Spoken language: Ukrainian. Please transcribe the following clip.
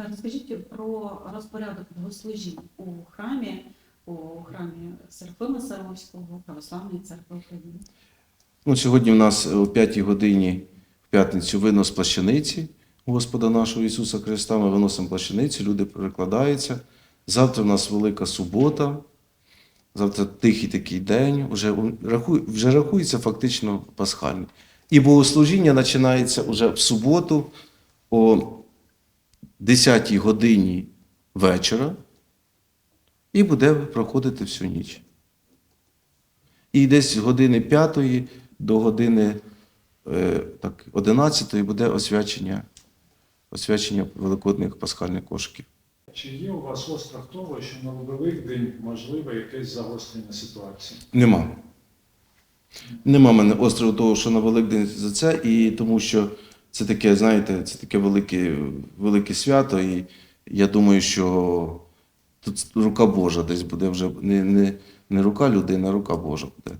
Е, Розкажіть про розпорядок богослужінь у храмі, у храмі Серафима Саровського, Православної церкви України. Ну, сьогодні в нас о 5 годині в п'ятницю винос плащаниці Господа нашого Ісуса Христа. Ми виносимо плащаниці, люди перекладаються. Завтра в нас велика субота, завтра тихий такий день, вже, вже рахується фактично пасхальний. І богослужіння починається вже в суботу о 10 годині вечора і буде проходити всю ніч. І десь з години 5 до години е, так, 11 буде освячення, освячення великодних пасхальних кошиків. Чи є у вас острах того, що на Великдень можливе якесь загострення ситуації? Нема. Нема мене острого того, що на Великдень за це, і тому що це таке, знаєте, це таке велике, велике свято, і я думаю, що тут рука Божа десь буде вже не, не, не рука людини, а рука Божа буде.